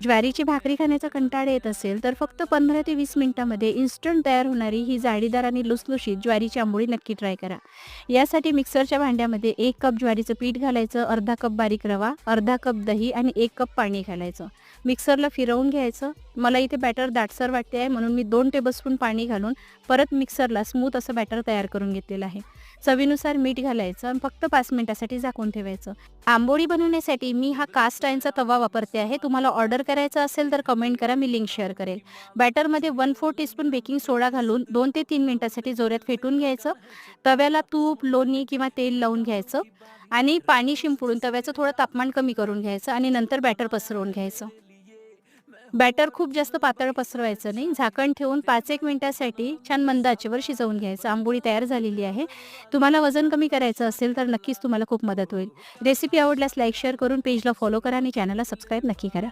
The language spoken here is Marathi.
ज्वारीची भाकरी खाण्याचा कंटाळा येत असेल तर फक्त पंधरा ते वीस मिनिटांमध्ये इन्स्टंट तयार होणारी ही जाळीदार आणि लुसलुशीत ज्वारीची आंबोळी नक्की ट्राय करा. यासाठी मिक्सरच्या भांड्यामध्ये एक कप ज्वारीचं पीठ घालायचं अर्धा कप बारीक रवा अर्धा कप दही आणि एक कप पाणी घालायचं. मिक्सरला फिरवून घ्यायचं. मला इथे बॅटर दाटसर वाटते आहे म्हणून मी दोन टेबलस्पून पाणी घालून परत मिक्सरला स्मूथ असं बॅटर तयार करून घेतलेलं आहे. चवीनुसार मीठ घालायचं आणि फक्त पाच मिनिटासाठी झाकून ठेवायचं. आंबोळी बनवण्यासाठी मी हा कास्ट आयनचा तवा वापरते आहे. तुम्हाला ऑर्डर करायचा असेल तर कमेंट करा मी लिंक शेअर करेल. बॅटरमध्ये one four teaspoon baking soda घालून दोन ते तीन मिनिटासाठी जोऱ्यात फेटून घ्यायचं. तव्याला तूप लोणी किंवा तेल लावून घ्यायचं आणि पाणी शिंपडून तव्याचं थोडं तापमान कमी करून घ्यायचं आणि नंतर बॅटर पसरवून घ्यायचं. बॅटर खूप जास्त पातळ पसरवायचं नाही. झाकण ठेवून पाच एक मिनिटासाठी छान मंद आचेवर शिजवून घ्यायचं. आंबोळी तयार झालेली आहे. तुम्हाला वजन कमी करायचं असेल तर नक्कीच तुम्हाला खूप मदत होईल. रेसिपी आवडल्यास लाईक शेअर करून पेजला फॉलो करा आणि चॅनलला सबस्क्राईब नक्की करा.